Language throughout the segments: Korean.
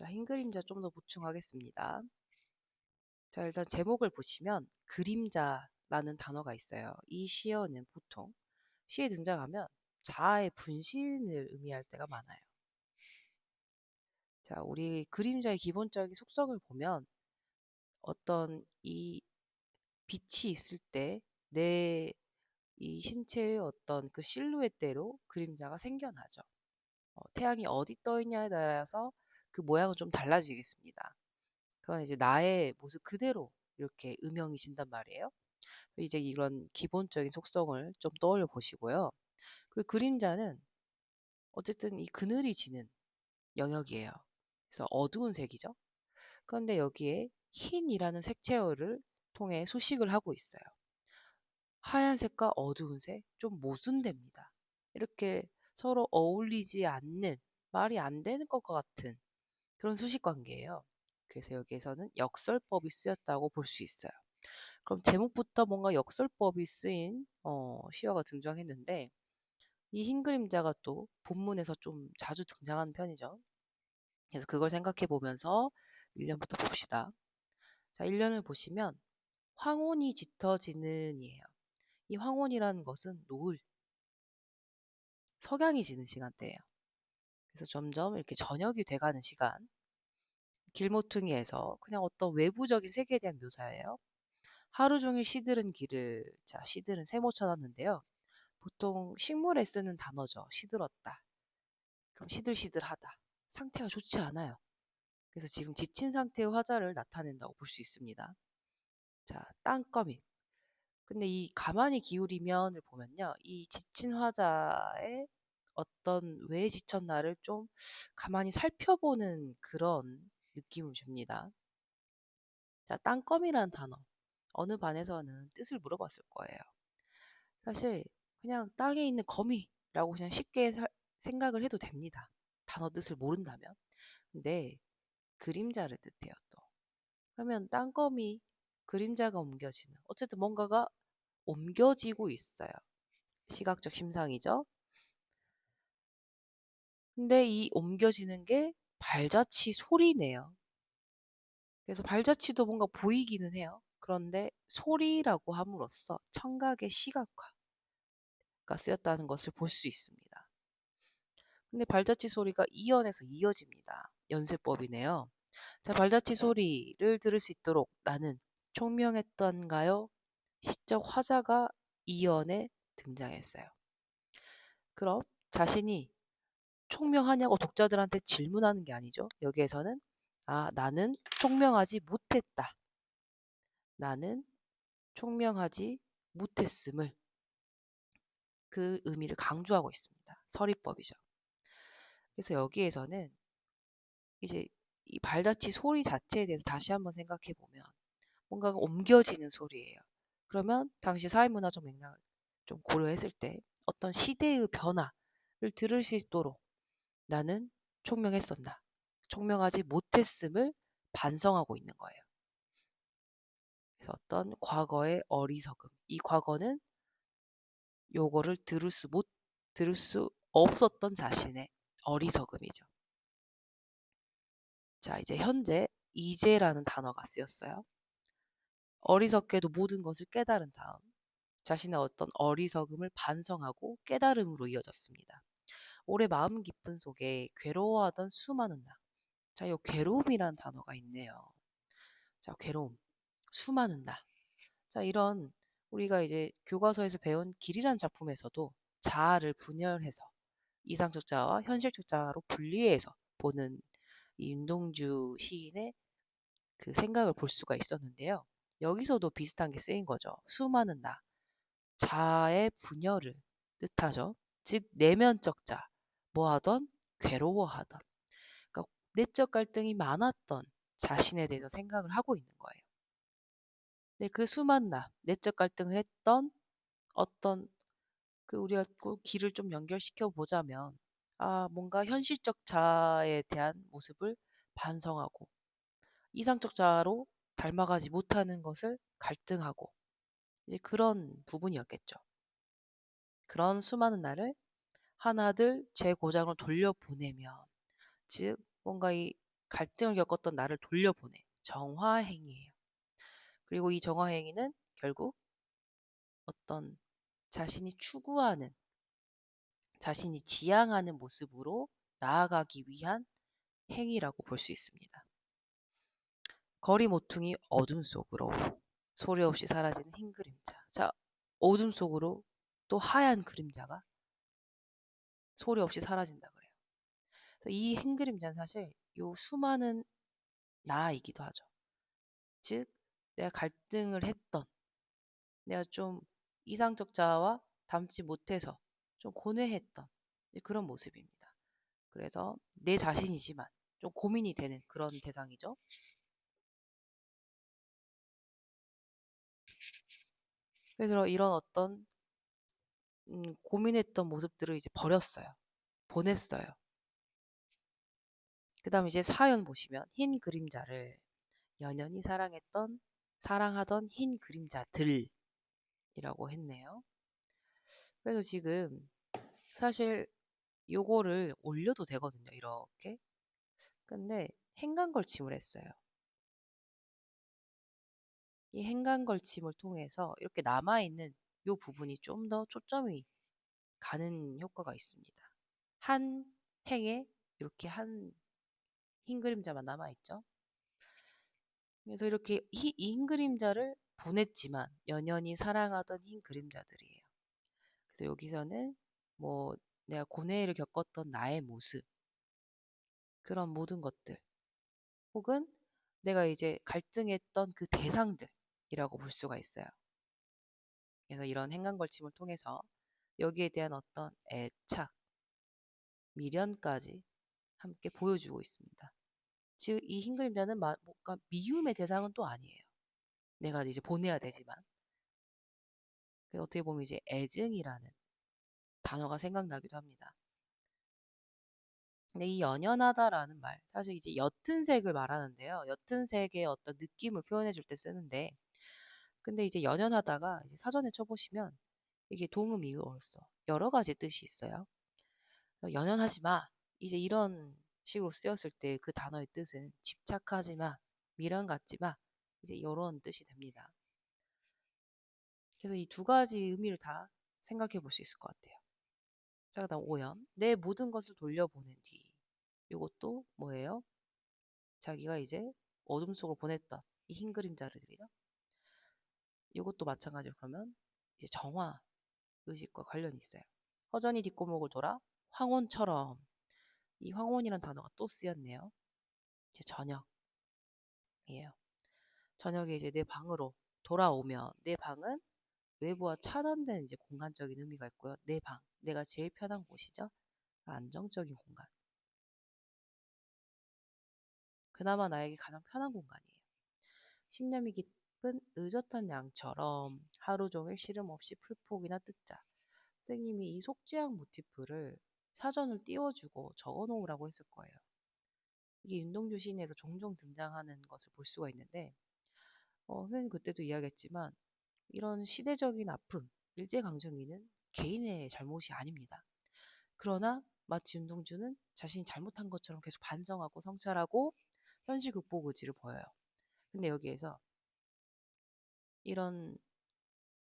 자, 흰 그림자 좀 더 보충하겠습니다. 자, 일단 제목을 보시면 그림자라는 단어가 있어요. 이 시어는 보통 시에 등장하면 자아의 분신을 의미할 때가 많아요. 자, 우리 그림자의 기본적인 속성을 보면 어떤 이 빛이 있을 때 내 이 신체의 어떤 그 실루엣대로 그림자가 생겨나죠. 어, 태양이 어디 떠 있냐에 따라서 그 모양은 좀 달라지겠습니다. 그건 이제 나의 모습 그대로 이렇게 음영이신단 말이에요. 이제 이런 기본적인 속성을 좀 떠올려 보시고요. 그리고 그림자는 어쨌든 이 그늘이 지는 영역이에요. 그래서 어두운 색이죠. 그런데 여기에 흰이라는 색채어를 통해 소식을 하고 있어요. 하얀색과 어두운 색, 좀 모순됩니다. 이렇게 서로 어울리지 않는, 말이 안 되는 것과 같은 그런 수식 관계예요. 그래서 여기에서는 역설법이 쓰였다고 볼 수 있어요. 그럼 제목부터 뭔가 역설법이 쓰인 어, 시어가 등장했는데 이 흰 그림자가 또 본문에서 좀 자주 등장하는 편이죠. 그래서 그걸 생각해 보면서 1년부터 봅시다. 자, 1년을 보시면 황혼이 짙어지는 이에요. 이 황혼이라는 것은 노을, 석양이 지는 시간대예요. 그래서 점점 이렇게 저녁이 돼가는 시간. 길모퉁이에서 그냥 어떤 외부적인 세계에 대한 묘사예요. 하루 종일 시들은 길을, 자, 시들은 세모 쳐놨는데요. 보통 식물에 쓰는 단어죠. 시들었다. 그럼 시들시들하다. 상태가 좋지 않아요. 그래서 지금 지친 상태의 화자를 나타낸다고 볼 수 있습니다. 자, 땅거미. 근데 이 가만히 기울이면을 보면요. 이 지친 화자의 어떤 왜 지쳤나를 좀 가만히 살펴보는 그런 느낌을 줍니다. 자, 땅거미라는 단어. 어느 반에서는 뜻을 물어봤을 거예요. 사실 그냥 땅에 있는 거미라고 그냥 쉽게 사, 생각을 해도 됩니다. 단어 뜻을 모른다면. 근데 그림자를 뜻해요, 또. 그러면 땅거미, 그림자가 옮겨지는. 어쨌든 뭔가가 옮겨지고 있어요. 시각적 심상이죠. 근데 이 옮겨지는 게 발자취 소리네요. 그래서 발자취도 뭔가 보이기는 해요. 그런데 소리라고 함으로써 청각의 시각화가 쓰였다는 것을 볼 수 있습니다. 근데 발자취 소리가 이연에서 이어집니다. 연세법이네요. 자, 발자취 소리를 들을 수 있도록 나는 총명했던가요? 시적 화자가 이연에 등장했어요. 그럼 자신이 총명하냐고 독자들한테 질문하는 게 아니죠. 여기에서는 아, 나는 총명하지 못했다. 나는 총명하지 못했음을 그 의미를 강조하고 있습니다. 서리법이죠. 그래서 여기에서는 이제 이 발자취 소리 자체에 대해서 다시 한번 생각해 보면 뭔가가 옮겨지는 소리예요. 그러면 당시 사회문화적 맥락을 좀 고려했을 때 어떤 시대의 변화를 들을 수 있도록 나는 총명했었나. 총명하지 못했음을 반성하고 있는 거예요. 그래서 어떤 과거의 어리석음. 이 과거는 요거를 들을 수 못, 들을 수 없었던 자신의 어리석음이죠. 자, 이제 현재 이제라는 단어가 쓰였어요. 어리석게도 모든 것을 깨달은 다음 자신의 어떤 어리석음을 반성하고 깨달음으로 이어졌습니다. 올해 마음 깊은 속에 괴로워하던 수많은 나. 자, 이 괴로움이란 단어가 있네요. 자, 괴로움. 수많은 나. 자, 이런 우리가 이제 교과서에서 배운 길이란 작품에서도 자아를 분열해서 이상적 자아와 현실적 자아로 분리해서 보는 이 윤동주 시인의 그 생각을 볼 수가 있었는데요. 여기서도 비슷한 게 쓰인 거죠. 수많은 나. 자의 분열을 뜻하죠. 즉 내면적 자, 뭐하던 괴로워하던. 그러니까 내적 갈등이 많았던 자신에 대해서 생각을 하고 있는 거예요. 네, 그 수많은 나, 내적 갈등을 했던 어떤 그 우리가 꼭 길을 좀 연결시켜 보자면 아, 뭔가 현실적 자아에 대한 모습을 반성하고 이상적 자아로 닮아가지 못하는 것을 갈등하고 이제 그런 부분이었겠죠. 그런 수많은 날을 하나들 제 고장을 돌려보내면 즉 뭔가 이 갈등을 겪었던 나를 돌려보내 정화행위예요. 그리고 이 정화행위는 결국 어떤 자신이 추구하는 자신이 지향하는 모습으로 나아가기 위한 행위라고 볼 수 있습니다. 거리 모퉁이 어둠 속으로 소리 없이 사라지는 흰 그림자. 자, 어둠 속으로 또 하얀 그림자가 소리 없이 사라진다 그래요. 이흰 그림자는 사실 요 수많은 나이기도 하죠. 즉, 내가 갈등을 했던, 내가 좀 이상적 자와 닮지 못해서 좀 고뇌했던 그런 모습입니다. 그래서 내 자신이지만 좀 고민이 되는 그런 대상이죠. 그래서 이런 어떤 음, 고민했던 모습들을 이제 버렸어요. 보냈어요. 그 다음 이제 사연 보시면 흰 그림자를 연연히 사랑했던 사랑하던 흰 그림자들이라고 했네요. 그래서 지금 사실 요거를 올려도 되거든요. 이렇게. 근데 행간 걸침을 했어요. 이 행간 걸침을 통해서 이렇게 남아있는 요 부분이 좀 더 초점이 가는 효과가 있습니다. 한 행에 이렇게 한 흰 그림자만 남아있죠. 그래서 이렇게 이 흰 그림자를 보냈지만 연연히 사랑하던 흰 그림자들이에요. 그래서 여기서는 뭐 내가 고뇌를 겪었던 나의 모습 그런 모든 것들 혹은 내가 이제 갈등했던 그 대상들이라고 볼 수가 있어요. 그래서 이런 행간 걸침을 통해서 여기에 대한 어떤 애착, 미련까지 함께 보여주고 있습니다. 즉, 이 흰 그림자는 뭔가 미움의 대상은 또 아니에요. 내가 이제 보내야 되지만. 어떻게 보면 이제 애증이라는 단어가 생각나기도 합니다. 근데 이 연연하다라는 말, 사실 이제 옅은 색을 말하는데요. 옅은 색의 어떤 느낌을 표현해 줄 때 쓰는데, 근데 이제 연연하다가 이제 사전에 쳐보시면 이게 동음 이어서 여러 가지 뜻이 있어요. 연연하지 마. 이제 이런 식으로 쓰였을 때 그 단어의 뜻은 집착하지 마, 미련 갖지 마. 이제 이런 뜻이 됩니다. 그래서 이 두 가지 의미를 다 생각해 볼 수 있을 것 같아요. 자, 그 다음 오연. 내 모든 것을 돌려보낸 뒤. 이것도 뭐예요? 자기가 이제 어둠 속으로 보냈던 이 흰 그림자들이죠. 이것도 마찬가지로 그러면 이제 정화 의식과 관련이 있어요. 허전히 뒷골목을 돌아 황혼처럼 이 황혼이라는 단어가 또 쓰였네요. 이제 저녁이에요. 저녁에 이제 내 방으로 돌아오면 내 방은 외부와 차단된 이제 공간적인 의미가 있고요. 내 방, 내가 제일 편한 곳이죠. 안정적인 공간. 그나마 나에게 가장 편한 공간이에요. 신념이 깊은 의젓한 양처럼 하루 종일 시름 없이 풀폭이나 뜯자. 선생님이 이 속죄양 모티프를 사전을 띄워주고 적어 놓으라고 했을 거예요. 이게 윤동주 시인에서 종종 등장하는 것을 볼 수가 있는데 어, 선생님 그때도 이야기했지만 이런 시대적인 아픔, 일제강점기는 개인의 잘못이 아닙니다. 그러나 마치 윤동주는 자신이 잘못한 것처럼 계속 반성하고 성찰하고 현실 극복 의지를 보여요. 근데 여기에서 이런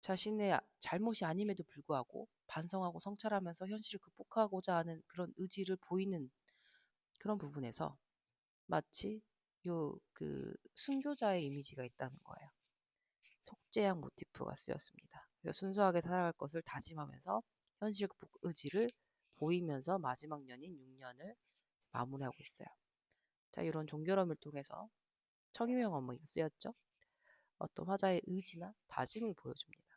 자신의 잘못이 아님에도 불구하고 반성하고 성찰하면서 현실을 극복하고자 하는 그런 의지를 보이는 그런 부분에서 마치 요 그 순교자의 이미지가 있다는 거예요. 속죄양 모티프가 쓰였습니다. 그래서 순수하게 살아갈 것을 다짐하면서 현실 극복 의지를 보이면서 마지막 년인 6년을 마무리하고 있어요. 자, 이런 종결함을 통해서 청유형 어머니가 쓰였죠. 어떤 화자의 의지나 다짐을 보여줍니다.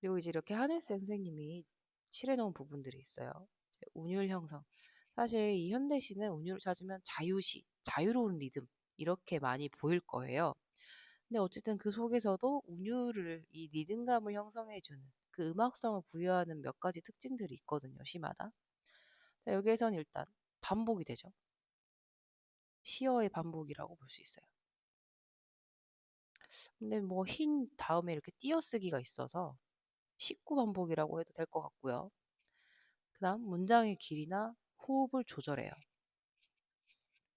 그리고 이제 이렇게 하늘쌤 선생님이 칠해놓은 부분들이 있어요. 운율 형성. 사실 이 현대시는 운율을 찾으면 자유시, 자유로운 리듬 이렇게 많이 보일 거예요. 근데 어쨌든 그 속에서도 운율을 이 리듬감을 형성해주는 그 음악성을 부여하는 몇 가지 특징들이 있거든요. 시마다. 자 여기에서는 일단 반복이 되죠. 시어의 반복이라고 볼 수 있어요. 근데 뭐 흰 다음에 이렇게 띄어쓰기가 있어서 19 반복이라고 해도 될 것 같고요. 그 다음 문장의 길이나 호흡을 조절해요.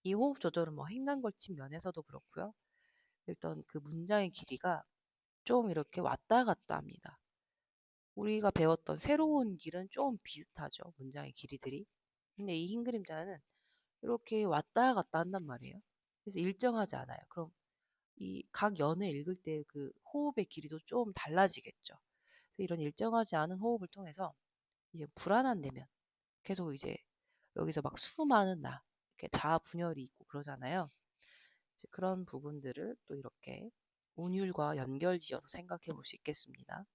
이 호흡 조절은 뭐 행간 걸친 면에서도 그렇고요. 일단 그 문장의 길이가 좀 이렇게 왔다 갔다 합니다. 우리가 배웠던 새로운 길은 좀 비슷하죠. 문장의 길이들이. 근데 이 흰 그림자는 이렇게 왔다 갔다 한단 말이에요. 그래서 일정하지 않아요. 그럼 이 각 연을 읽을 때 그 호흡의 길이도 좀 달라지겠죠. 그래서 이런 일정하지 않은 호흡을 통해서 이제 불안한 내면 계속 이제 여기서 막 수많은 나 이렇게 다 분열이 있고 그러잖아요. 그런 부분들을 또 이렇게 운율과 연결지어서 생각해 볼 수 있겠습니다.